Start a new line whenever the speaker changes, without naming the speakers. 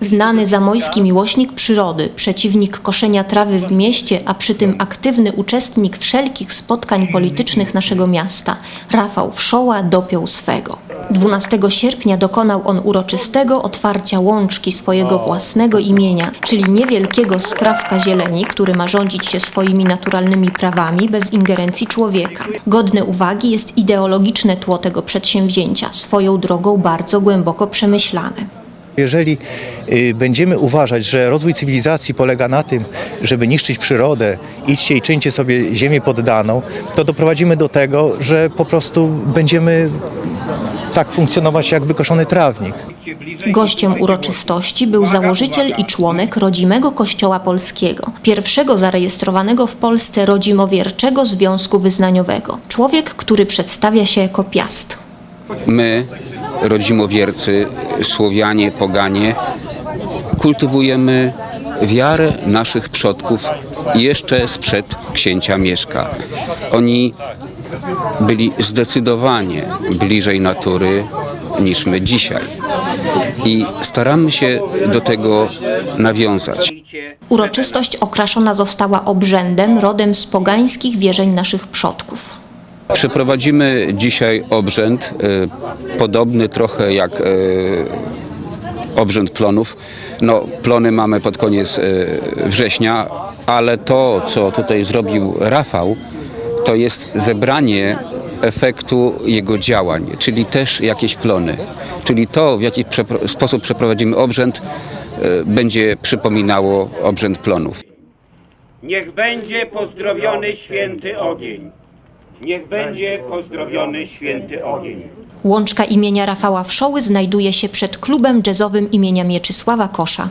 Znany zamojski miłośnik przyrody, przeciwnik koszenia trawy w mieście, a przy tym aktywny uczestnik wszelkich spotkań politycznych naszego miasta, Rafał Wszoła dopiął swego. 12 sierpnia dokonał on uroczystego otwarcia łączki swojego własnego imienia, czyli niewielkiego skrawka zieleni, który ma rządzić się swoimi naturalnymi prawami bez ingerencji człowieka. Godne uwagi jest ideologiczne tło tego przedsięwzięcia, swoją drogą bardzo głęboko przemyślane.
Jeżeli y, będziemy uważać, że rozwój cywilizacji polega na tym, żeby niszczyć przyrodę, idźcie i czyńcie sobie ziemię poddaną, to doprowadzimy do tego, że po prostu będziemy tak funkcjonować jak wykoszony trawnik.
Gościem uroczystości był założyciel i członek rodzimego Kościoła Polskiego, pierwszego zarejestrowanego w Polsce rodzimowierczego związku wyznaniowego. Człowiek, który przedstawia się jako piast.
My, rodzimowiercy, Słowianie, Poganie, kultywujemy wiarę naszych przodków jeszcze sprzed księcia Mieszka. Oni byli zdecydowanie bliżej natury niż my dzisiaj. I staramy się do tego nawiązać.
Uroczystość okraszona została obrzędem rodem z pogańskich wierzeń naszych przodków.
Przeprowadzimy dzisiaj obrzęd e, podobny trochę jak e, obrzęd plonów. No, plony mamy pod koniec e, września, ale to, co tutaj zrobił Rafał, to jest zebranie efektu jego działań, czyli też jakieś plony. Czyli to, w jaki sposób przeprowadzimy obrzęd, będzie przypominało obrzęd plonów.
Niech będzie pozdrowiony święty ogień. Niech będzie pozdrowiony święty ogień.
Łączka imienia Rafała Wszoły znajduje się przed klubem jazzowym imienia Mieczysława Kosza.